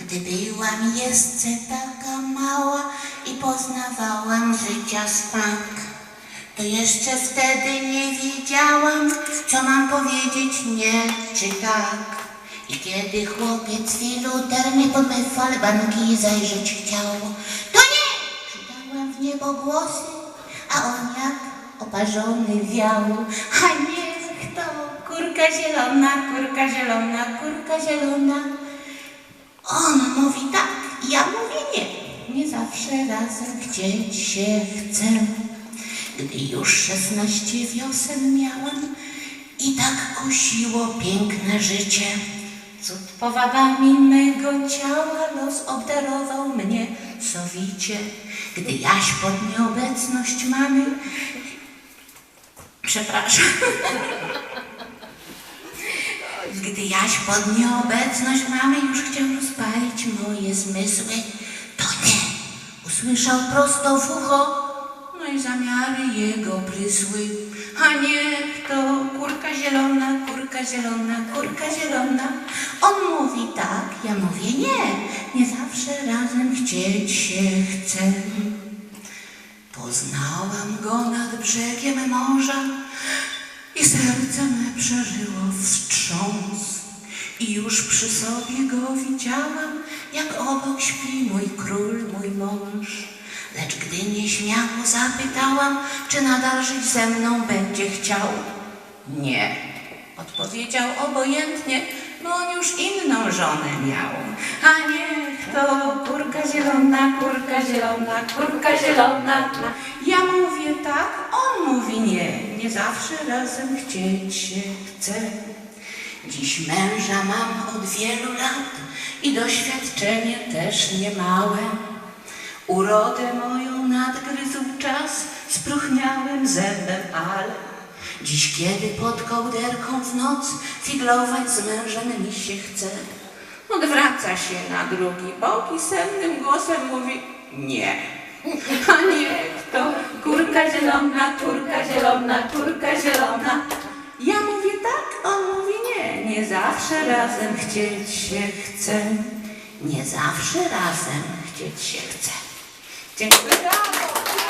Gdy byłam jeszcze taka mała i poznawałam życia smak, to jeszcze wtedy nie wiedziałam, co mam powiedzieć nie czy tak. I kiedy chłopiec filuter mnie pod me falbanki zajrzeć chciał, to nie! Krzyczałam w niebo głosy, a on jak oparzony wiał. A niech to kurka zielona, kurka zielona, kurka zielona. Razem chcieć się chce. Gdy już szesnaście wiosen miałam i tak kusiło piękne życie. Cud powabami mego ciała los obdarował mnie sowicie. Gdy jaś pod nieobecność mamy... Przepraszam. Gdy jaś pod nieobecność mamy już chciał rozpalić moje zmysły, usłyszał prosto w ucho, no i zamiary jego prysły. A niech to kurka zielona, kurka zielona, kurka zielona. On mówi tak, ja mówię nie, nie zawsze razem chcieć się chce. Poznałam go nad brzegiem morza i serce me przeżyło wstrząs. I już przy sobie go widziałam, jak obok śpi mój król, mój mąż. Gdy nieśmiało zapytałam, czy nadal żyć ze mną będzie chciał, nie. Odpowiedział obojętnie, bo on już inną żonę miał. A niech to kurka zielona, kurka zielona, kurka zielona. Ja mówię tak, on mówi nie. Nie zawsze razem chcieć się chce. Dziś męża mam od wielu lat i doświadczenie też niemałe. Urodę moją nadgryzł czas spróchniałym zębem, ale dziś kiedy pod kołderką w noc figlować z mężem mi się chce, odwraca się na drugi bok i sennym głosem mówi nie. A niech to kurka zielona, kurka zielona, kurka zielona. Ja mówię tak, on mówi nie. Nie zawsze razem chcieć się chce. Nie zawsze razem chcieć się chce. Gente, obrigada!